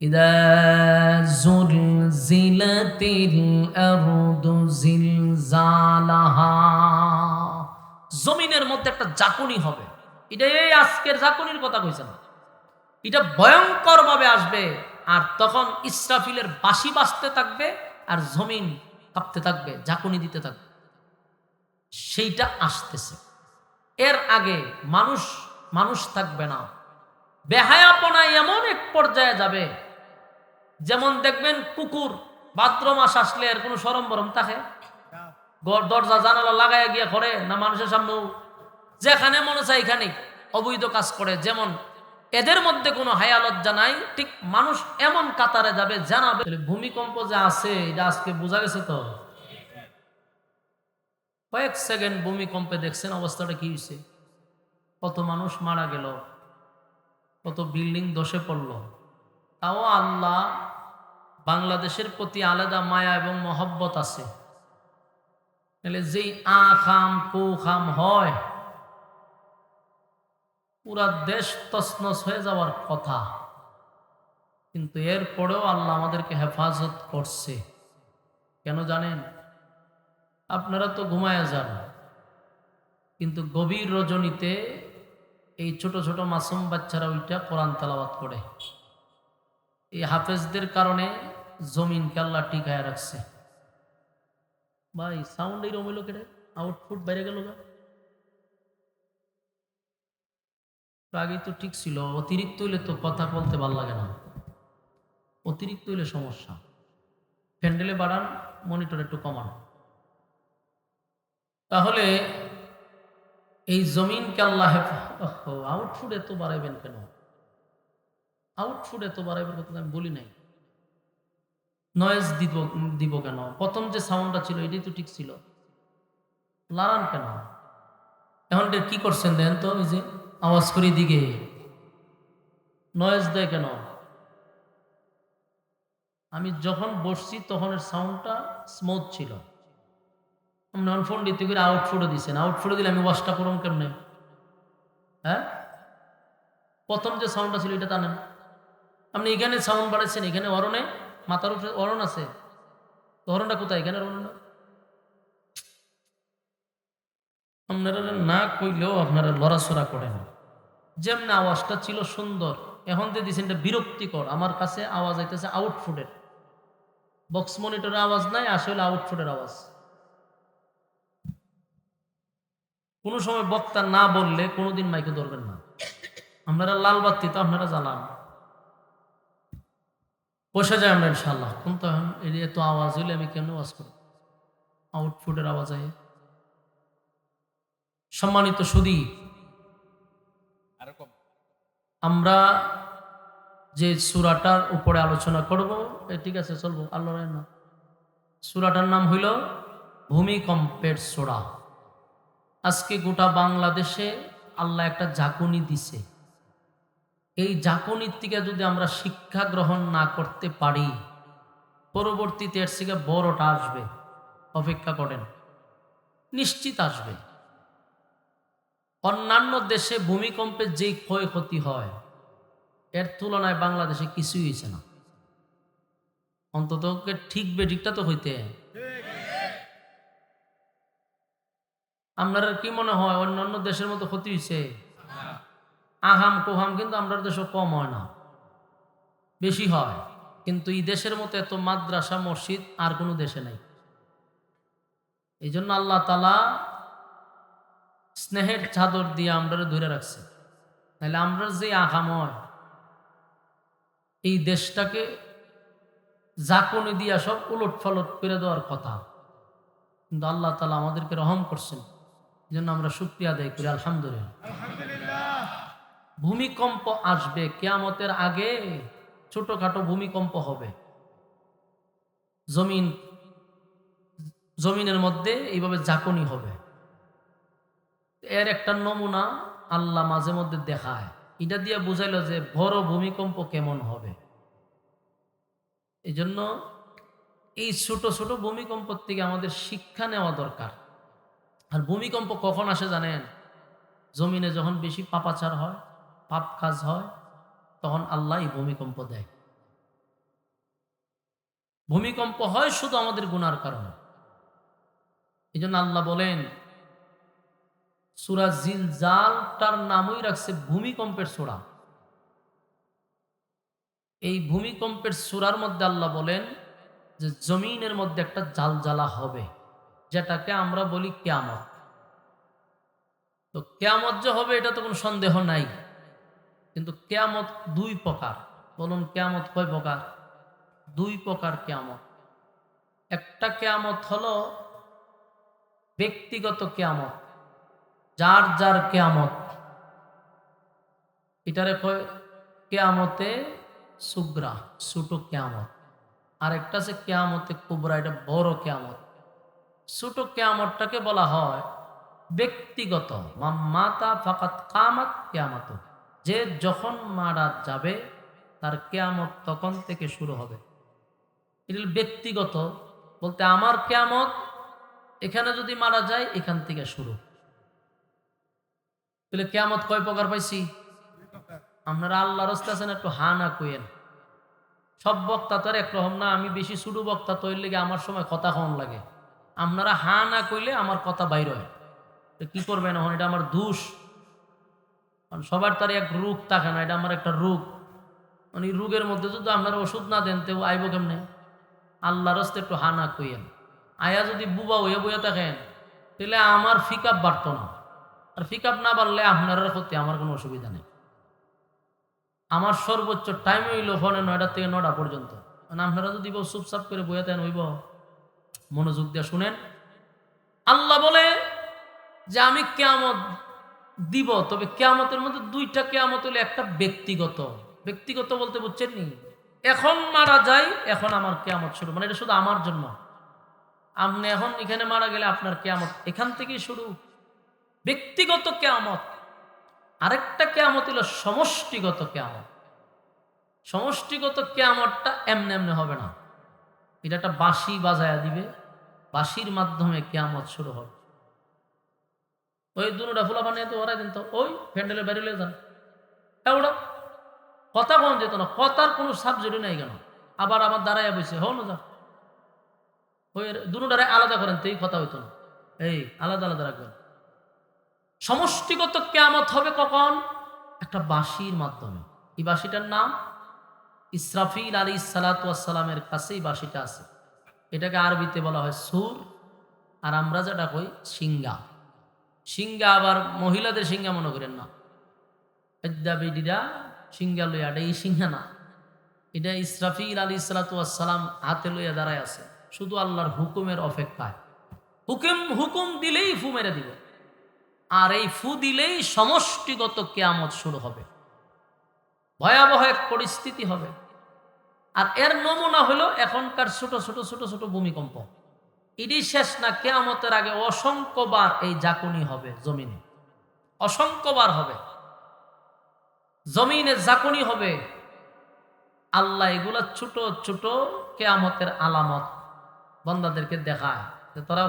إذا زلزلت الأرض زلزالها জমিনের মধ্যে একটা জাকুনি হবে এটা এই আজকের জাকুনির কথা কইছে না এটা ভয়ঙ্কর ভাবে আসবে আর তখন ইসরাফিলের বাঁশি বাজতে থাকবে আর জমিন কাঁপতে থাকবে জাকুনি দিতে থাকবে সেইটা আসতেছে এর আগে মানুষ মানুষ থাকবে না বেহায়াপনা এমন এক পর্যায়ে যাবে যেমন দেখবেন কুকুর ভাদ্র মাস আসলে এর কোনো সরম বরম থাকে। ঘর, দরজা, জানালা লাগাইয়া গিয়া করে না মানুষের সামনেও যেখানে মনে চায় এখানে অবৈধ কাজ করে। যেমন এদের মধ্যে কোনো হায়া লজ্জা নাই, ঠিক মানুষ এমন কাতারে যাবে, জানাবে ভূমিকম্প যে আছে, এটা আজকে বোঝা গেছে তো? কয়েক সেকেন্ড ভূমিকম্পে দেখছেন অবস্থাটা কি হয়েছে কত মানুষ মারা গেল, কত বিল্ডিং ধসে পড়ল। তাও আল্লাহ বাংলাদেশের প্রতি আলাদা মায়া এবং মহব্বত আছে। তাহলে যেই আ খাম কু খাম হয়, পুরা দেশ তসনস হয়ে যাওয়ার কথা। কিন্তু এরপরেও আল্লাহ আমাদেরকে হেফাজত করছে। কেন জানেন? আপনারা তো ঘুমায় যান। কিন্তু গভীর রজনীতে এই ছোট ছোট মাসুম বাচ্চারা ওইটা কোরআন তালাবাত করে। এই হাফেজদের কারণে জমিনকে আল্লাহ টিকায় রাখছে। ভাই সাউন্ড এই রমিল কেটে আউটপুট বাইরে গেল গা। আগে তো ঠিক ছিল, অতিরিক্ত হইলে তো কথা বলতে ভালো লাগে না। অতিরিক্ত হইলে সমস্যা। হ্যান্ডেলে বাড়ান মনিটর একটু কমান। তাহলে এই জমিনকে আল্লাহ আউটফুট এত বাড়াইবেন কেন? আউটফুট এত বাড়াইবেন কথা আমি বলি নাই। নয়েজ দিব দিব কেন? প্রথম যে সাউন্ডটা ছিল, এটাই তো ঠিক ছিল। লারান কেন? এখন এটা কি করছেন দেন তো ওই যে আওয়াজ করি দিকে। নয়েজ দেয় কেন? আমি যখন বসছি তখন এর সাউন্ডটা স্মুথ ছিল। নন ফোন দিতে করে আউটফুটও দিছেন। আউটফুটও দিলে আমি ওয়াশটা করুন কেমনে? হ্যাঁ? প্রথম যে সাউন্ডটা ছিল, এটা তা টানেন। আপনি এখানে সাউন্ড বাড়াচ্ছেন, এখানে অরণে মাথার উপরে অরণ আছে। অরণটা কোথায়? এখানে অরণটা। আপনারা না কইলেও আপনারা লড়াচড়া করেন। যেমন আওয়াজটা ছিল সুন্দর, এখন দিয়ে দিয়েছেন এটা বিরক্তিকর। আমার কাছে আওয়াজ আইতেছে আউটফুটের বক্স মনিটরের আওয়াজ নাই, আসলে আউটফুটের আওয়াজ। কোনো সময় বক্তা না বললে কোনোদিন মাইকে ধরবেন না। আপনারা লাল বাতি তো আপনারা জ্বালান। বসে যায় আমরা ইনশাল্লাহ কিন্তু এখন এই এত আওয়াজ হইলে আমি কেন আওয়াজ করি আউটফুটের আওয়াজ আয় সম্মানিত সুদী আমরা যে সুরাটার উপরে আলোচনা করব এ ঠিক আছে চলবো আল্লাহ না। সুরাটার নাম হইল ভূমিকম্পের সোরা। আজকে গোটা বাংলাদেশে আল্লাহ একটা ঝাঁকুনি দিছে। এই জাকুনির যদি আমরা শিক্ষা গ্রহণ না করতে পারি, পরবর্তীতে এর থেকে বড়টা আসবে, অপেক্ষা করেন, নিশ্চিত আসবে। অন্যান্য দেশে ভূমিকম্পে যেই ক্ষয়ক্ষতি হয়, এর তুলনায় বাংলাদেশে কিছুই হয়েছে না। অন্তত ঠিক বেঠিকটা তো হইতে আপনার কি মনে হয়, অন্যান্য দেশের মতো ক্ষতি হয়েছে আহাম কোহাম কিন্তু আমরা দেশে কম হয় না। বেশি হয়। কিন্তু এই দেশের মতো এত মাদ্রাসা, মসজিদ আর কোনো দেশে নাই। এই জন্য আল্লাহ তালা স্নেহের চাদর দিয়ে আমরা ধরে রাখছে। তাহলে আমরা যে আহাময় এই দেশটাকে জাকনি দিয়া সব উলট ফলট করে দেওয়ার কথা। কিন্তু আল্লাহ তালা আমাদেরকে রহম করছেন। এই জন্য আমরা শুক্রিয়া আদায় করি, আলহামদুলিল্লাহ। ভূমিকম্প আসবে কেয়ামতের আগে ছোটখাটো ভূমিকম্প হবে। জমিন, জমিনের মধ্যে এইভাবে জাকনি হবে। এর একটা নমুনা আল্লাহ মাঝে মধ্যে দেখায়। এটা দিয়ে বুঝাইল যে বড় ভূমিকম্প কেমন হবে। এই জন্য এই ছোট ছোট ভূমিকম্প থেকে আমাদের শিক্ষা নেওয়া দরকার। আর ভূমিকম্প কখন আসে জানেন? জমিনে যখন বেশি পাপাচার হয় পাপ কাজ হয়, তখন আল্লাহ ভূমিকম্প দেয়। ভূমিকম্প হয় শুধু আমাদের গুনার কারণে। এই জন্য আল্লাহ বলেন, সুরা জিল জালটার নামই রাখছে ভূমিকম্পের সোরা। এই ভূমিকম্পের সুরার মধ্যে আল্লাহ বলেন যে জমিনের মধ্যে একটা জাল জ্বালা হবে, যেটাকে আমরা বলি কেয়ামত। তো কেয়ামত যে হবে, এটা তো কোনো সন্দেহ নাই। কিন্তু কেয়ামত দুই প্রকার। বলুন কেয়ামত কয় প্রকার? দুই প্রকার কেয়ামত। একটা কেয়ামত হলো ব্যক্তিগত কেয়ামত, যার যার কেয়ামত। এটারে কয় কেয়ামতে সুগ্রা, ছোট কেয়ামত। আর একটা আছে কেয়ামতে কুবরা, এটা বড় কেয়ামত। ছোট কেয়ামতটাকে বলা হয় ব্যক্তিগত। মাতা ফাকাত কামাত কেয়ামত যে যখন মারা যাবে, তার কেয়ামত তখন থেকে শুরু হবে। এটা ব্যক্তিগত বলতে আমার কেয়ামত, এখানে যদি মারা যায়, এখান থেকে শুরু। তাহলে কেয়ামত কয় প্রকার পাইছি? আপনারা আল্লাহ রস্তে আছেন, একটু হা না কইেন সব বক্তা তো একরকম না, আমি বেশি শুরু বক্তা তো এর লেগে আমার সময় কথা কম লাগে। আপনারা হা না কইলে আমার কথা বাইর হয়। কি করবেন এখন? এটা আমার দোষ। কারণ সবার তার এক রোগ থাকে না, এটা আমার একটা রোগ। মানে রোগের মধ্যে যদি আপনারা ওষুধ না দেন, তো আইব কেমনে? আল্লাহ রস্তে একটু হা না কইয়েন। আয়া যদি বুবা হয়ে বইয়া থাকেন, তাহলে আমার ফিক আপ বাড়তো না। আর ফিক আপ না বাড়লে আপনার ক্ষতি, আমার কোনো অসুবিধা নেই। আমার সর্বোচ্চ টাইম হইল ফোনে নয়টা থেকে নটা পর্যন্ত। মানে আপনারা যদি চুপচাপ করে বইয়া দেন হইব। মনোযোগ দিয়ে শুনেন। আল্লাহ বলে যে, আমি কেয়ামত দিব, তবে কেয়ামতের মধ্যে দুইটা কেয়ামত হলে একটা ব্যক্তিগত। ব্যক্তিগত বলতে বুঝছেন নি? এখন মারা যায়, এখন আমার কেয়ামত শুরু। মানে এটা শুধু আমার জন্য। আপনি এখন এখানে মারা গেলে আপনার কেয়ামত এখান থেকেই শুরু। ব্যক্তিগত কেয়ামত। আরেকটা কেয়ামত হলো সমষ্টিগত কেয়ামত। সমষ্টিগত কেয়ামতটা এমনি এমনি হবে না। এটা একটা বাঁশি বাজায়া দিবে। বাঁশির মাধ্যমে কেয়ামত শুরু হবে। ওই দুটা ফুলা বানিয়ে তো ওরাই দিন ওই প্যান্ডেলে বেরিয়ে যান। ওটা, কথা কম যেত না, কথার কোনো সাবজেক্টই নাই কেন? আবার আমার দাঁড়াইয়া বসে হো না যা। ওই দুটারে আলাদা করেন তো, এই কথা হইতো না। এই, আলাদা আলাদা রাখবেন। সমষ্টিগত কেয়ামত হবে কখন? একটা বাঁশির মাধ্যমে। এই বাঁশিটার নাম ইসরাফিল আলী সালাতামের কাছেই বাঁশিটা আছে। এটাকে আরবিতে বলা হয় সুর, আর আমরা যেটা কই, সিঙ্গা। সিঙ্গা আবার মহিলাদের সিঙ্গা মনে করেন না। বিডিরা সিঙ্গা লইয়া এটা এই সিঙ্গা না। এটা ইসরাফিল আলী সালাতাম হাতে লইয়া দাঁড়ায় আছে। শুধু আল্লাহর হুকুমের অপেক্ষায়। হুকুম হুকুম দিলেই ফু মেরে দিবে। আর এই ফু দিলেই সমষ্টিগত কেয়ামত শুরু হবে। ভয়াবহ এক পরিস্থিতি হবে। আর এর নমুনা হলো এখনকার ছোট ছোট ছোট ছোট ভূমিকম্প। ইডি শেষ না কেয়ামতের আগে অসংখ্যবার এই জাকুনি হবে জমিনে। অসংখ্যবার হবে। জমিনে জাকুনি হবে। আল্লাহ এগুলা ছোট ছোট কেয়ামতের আলামত বন্দাদেরকে দেখায়। তারা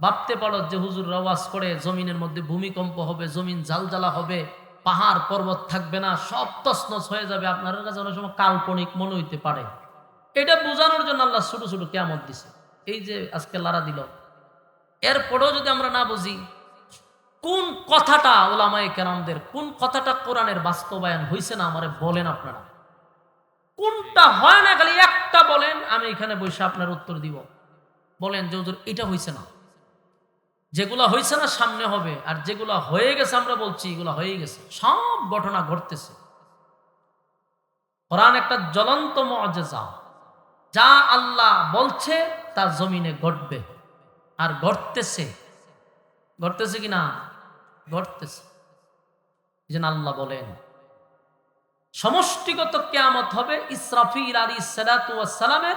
ভাবতে পারো যে হুজুর আওয়াজ করে জমিনের মধ্যে ভূমিকম্প হবে, জমিন জালজালা হবে, পাহাড় পর্বত থাকবে না, সব তসনস হয়ে যাবে। আপনার কাছে অনেক সময় কাল্পনিক মনে হইতে পারে। এটা বোঝানোর জন্য আল্লাহ ছোট ছোট কেমন দিছে। এই যে আজকে লারা দিল। এরপরেও যদি আমরা না বুঝি, কোন কথাটা ওলামাই কেরামদের, কোন কথাটা কোরআনের বাস্তবায়ন হয়েছে না আমারে বলেন আপনারা? কোনটা হয় না খালি একটা বলেন, আমি এখানে বসে আপনার উত্তর দিব। বলেন যে, হুজুর, এটা হয়েছে না। যেগুলা হয়েছে না সামনে হবে, আর যেগুলা হয়ে গেছে আমরা বলছি, এগুলা হয়ে গেছে। সব ঘটনা ঘটতেছে। কোরআন একটা জ্বলন্ত মজেজা যা আল্লাহ বলছে তা জমিনে ঘটবে। আর ঘটতেছে। ঘটতেছে কি না? ঘটতেছে। যেন আল্লাহ বলেন, সমষ্টিগত কেয়ামত হবে ইসরাফিল আলী সালামের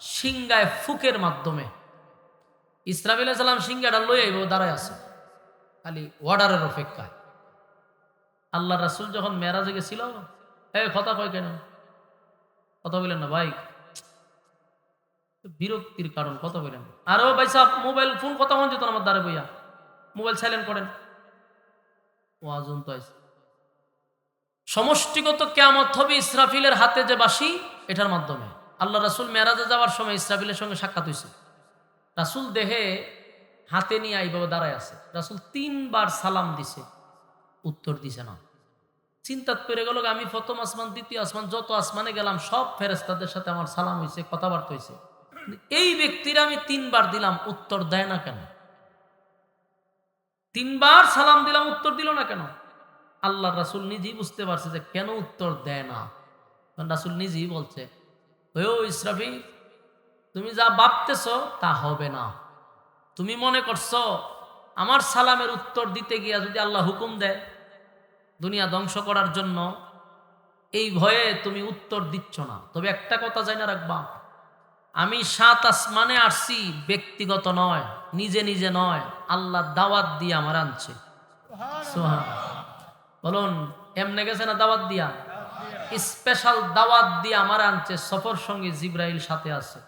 সিংগায় ফুকের মাধ্যমে। ইসরাফিল সালাম সিংহাটা লই আইব, দাঁড়ায় আছে। খালি অর্ডারের অপেক্ষায়। আল্লাহ রাসুল যখন মেরাজে গেছিল, এ কথা কয় কেন? কথা বললেন না, ভাই। বিরক্তির কারণ, কথা বলেন। আরও ভাই সাহ মোবাইল ফোন কথা মন যেত আমার দ্বারে বইয়া। মোবাইল সাইলেন্ট করেন। ও আজন তো আছে সমষ্টিগত কেয়ামত হবে ইসরাফিলের হাতে যে বাসি এটার মাধ্যমে। আল্লাহ রাসুল মেরাজে যাওয়ার সময় ইসরাফিলের সঙ্গে সাক্ষাৎ হয়েছে রাসুল দেহে হাতে নিয়ে এইভাবে দাঁড়ায় আছে। রাসুল তিনবার সালাম দিছে, উত্তর দিছে না। চিন্তাত পেরে গেল আমি প্রথম আসমান, দ্বিতীয় আসমান, যত আসমানে গেলাম, সব ফেরেস্তাদের সাথে আমার সালাম হয়েছে কথাবার্তা হয়েছে এই ব্যক্তির আমি তিনবার দিলাম, উত্তর দেয় না কেন? তিনবার সালাম দিলাম, উত্তর দিল না কেন? আল্লাহ রাসুল নিজেই বুঝতে পারছে যে কেন উত্তর দেয় না। রাসুল নিজেই বলছে ও ইসরাফি তুমি যা ভাবতেছ তা হবে না। তুমি মনে করছ আমার সালামের উত্তর দিতে গিয়া যদি আল্লাহ হুকুম দেয়, দুনিয়া ধ্বংস করার জন্য এই ভয়ে তুমি উত্তর দিচ্ছ না। তবে একটা কথা জানি রাখবা আমি সাত আসমানে আসছি ব্যক্তিগত নয় নিজে নিজে নয়। আল্লাহ দাওয়াত দিয়ে আমার আনছে। বলুন এমনে গেছে না দাওয়াত দিয়া? স্পেশাল দাওয়াত দিয়ে আমার আনছে সফর সঙ্গে জিব্রাইল সাথে আছে।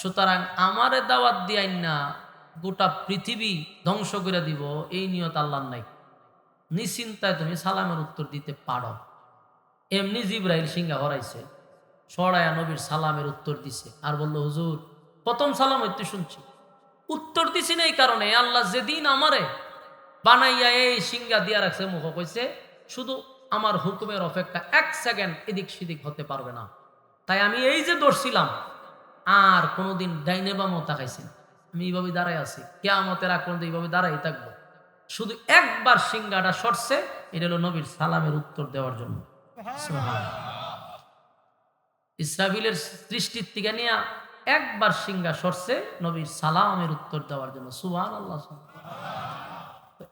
সুতরাং আমারে দাওয়াত দিয়াই না গোটা পৃথিবী ধ্বংস করে দিব এই নিয়ত আল্লাহ নাই। নিশ্চিন্তায় তুমি সালামের উত্তর দিতে পারো। এমনি জিব্রাইল সিংহা হরাইছে। সরায়া নবীর সালামের উত্তর দিছে। আর বলল, হুজুর, প্রথম সালাম হইতে শুনছি। উত্তর দিছি না এই কারণে। আল্লাহ যেদিন আমারে বানাইয়া এই সিংহা দিয়া রাখছে, মুখ কইছে, শুধু আমার হুকুমের অপেক্ষা এক সেকেন্ড এদিক সেদিক হতে পারবে না। তাই আমি এই যে দৌড়ছিলাম আর কোনোদিন ডাইনে বা মতা খাইছি না। আমি এইভাবে দাঁড়াই আছি। কেয়ামতের আগ পর্যন্ত এইভাবে দাঁড়াই থাকব। শুধু একবার সিংহাটা সরছে, এটা হলো নবীর সালামের উত্তর দেওয়ার জন্য। ইসরাফিলের সৃষ্টির থেকে নিয়ে একবার সিংহা সরছে, নবীর সালামের উত্তর দেওয়ার জন্য। সুহান আল্লাহ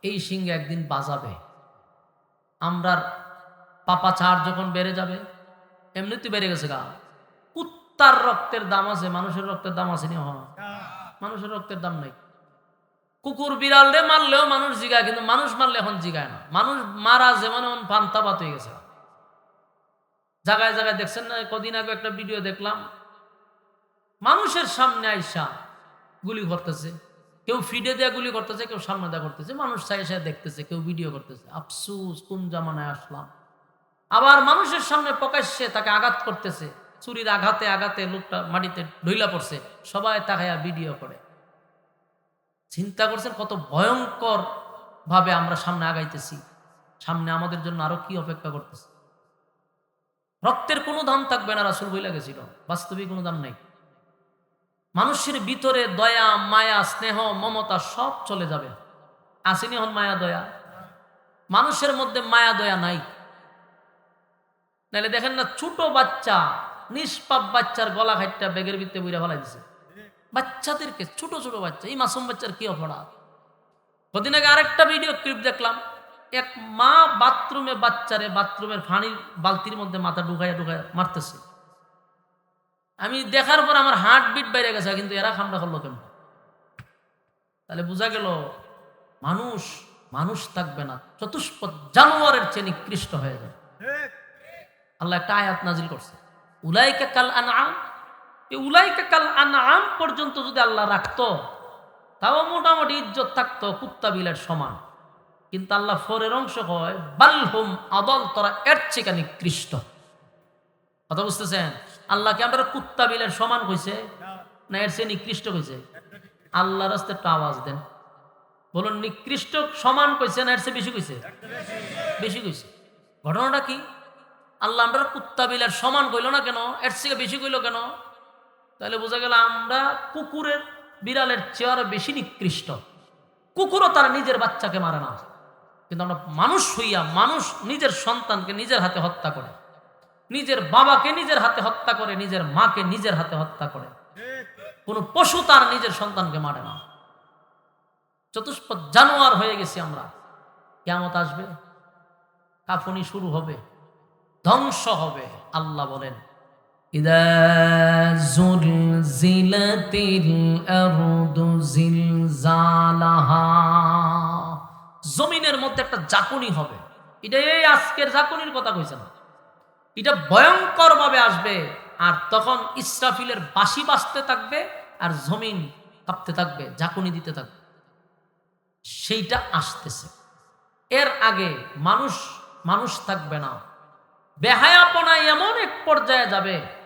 এই সিংহা একদিন বাজাবে। আমরার পাপা চার যখন বেড়ে যাবে, এমনিতে বেড়ে গেছে গা। কুত্তার রক্তের দাম আছে, মানুষের রক্তের দাম আছে নি মানুষের রক্তের দাম নাই। কুকুর বিড়াল রে মারলেও মানুষ জিগায়, কিন্তু মানুষ মারলে এখন জিগায় না। মানুষ মারা যেমন এমন পান্তাপাত হয়ে গেছে জায়গায় জায়গায় দেখছেন না? কদিন আগে একটা ভিডিও দেখলাম। মানুষের সামনে আইসা গুলি করতেছে। কেউ ফিডে দেয়া গুলি করতেছে, কেউ সামনে দেয়া করতেছে। মানুষ চাই চাই দেখতেছে, কেউ ভিডিও করতেছে। আফসুস, কোন জামানায় আসলাম? আবার মানুষের সামনে প্রকাশ্যে তাকে আঘাত করতেছে। চুরির আঘাতে আঘাতে লোকটা মাটিতে ঢইলা পড়ছে। সবাই তাকাইয়া ভিডিও করে। চিন্তা করছেন কত ভয়ঙ্কর ভাবে আমরা সামনে আগাইতেছি। সামনে আমাদের জন্য আরও কি অপেক্ষা করতেছে? রক্তের কোনো দাম থাকবে না, রাসুল বইলা গেছিল। বাস্তবিক কোনো দাম নেই। মানুষের ভিতরে দয়া, মায়া, স্নেহ, মমতা সব চলে যাবে। আসেনি হন মায়া, দয়া? মানুষের মধ্যে মায়া, দয়া নাই। নাহলে দেখেন না, ছোট বাচ্চা, নিষ্পাপ বাচ্চার গলা খাইটটা বেগের ভিতরে বইরা ফেলাই দিছে। বাচ্চাদেরকে, ছোট ছোট বাচ্চা, এই মাসুম বাচ্চার কি অপরাধ? কদিন আগে আরেকটা ভিডিও ক্লিপ দেখলাম। এক মা বাথরুমে বাচ্চারে বাথরুমের ফানির বালতির মধ্যে মাথা ঢুকাইয়া ঢুকাইয়া মারতেছে। আমি দেখার পর আমার হার্ট বিট বাইরে গেছে, কিন্তু এরা খামড়া করল কেন? তাহলে বোঝা গেল, মানুষ মানুষ থাকবে না চতুষ্পদ জানোয়ারের চেয়ে নিকৃষ্ট হয়ে যায় আল্লাহ একটা আয়াত নাজিল করছে। উলাইকা কাল আনআম, এই উলাইকা কাল আনআম পর্যন্ত যদি আল্লাহ রাখতো, তাও মোটামুটি ইজ্জত থাকতো কুত্তা বিলের সমান। কিন্তু আল্লাহ ফোরের অংশ হয় বালহুম আদল, তোরা এর চেয়ে নিকৃষ্ট। কথা বুঝতেছেন? আল্লাহকে আমরা কুত্তা বিলের সমান কইছে না এর চেয়ে নিকৃষ্ট কইছে? আল্লাহ রাস্তে একটা আওয়াজ দেন। বলুন, নিকৃষ্ট সমান কইছে না এর চেয়ে বেশি কইছে? বেশি কইছে। ঘটনাটা কি? আল্লাহ আমরা কুত্তা বিলের সমান কইল না কেন? এর থেকে বেশি কইল কেন? তাহলে বোঝা গেল আমরা কুকুরের বিড়ালের চেয়ারে বেশি নিকৃষ্ট। কুকুরও তারা নিজের বাচ্চাকে মারে না। কিন্তু আমরা মানুষ হইয়া মানুষ নিজের সন্তানকে নিজের হাতে হত্যা করে নিজের বাবাকে নিজের হাতে হত্যা করে নিজের মাকে নিজের হাতে হত্যা করে কোনো পশু তার নিজের সন্তানকে মারে না চতুষ্পদ জানোয়ার হয়ে গেছি আমরা কেমত আসবে কাফনি শুরু হবে ধ্বংস হবে আল্লাহ বলেন إذا زلزلت الأرض زلزالها জমিনের মধ্যে একটা জাকুনি হবে। এটা এই আজকের জাকুনির কথা কইছে না এটা ভয়ঙ্কর ভাবে আসবে আর তখন ইসরাফিলের বাসি বাজতে থাকবে আর জমিন কাঁপতে থাকবে জাকুনি দিতে থাকবে। সেইটা আসতেছে। এর আগে মানুষ মানুষ থাকবে না। বেহায়াপনা এমন এক পর্যায়ে যাবে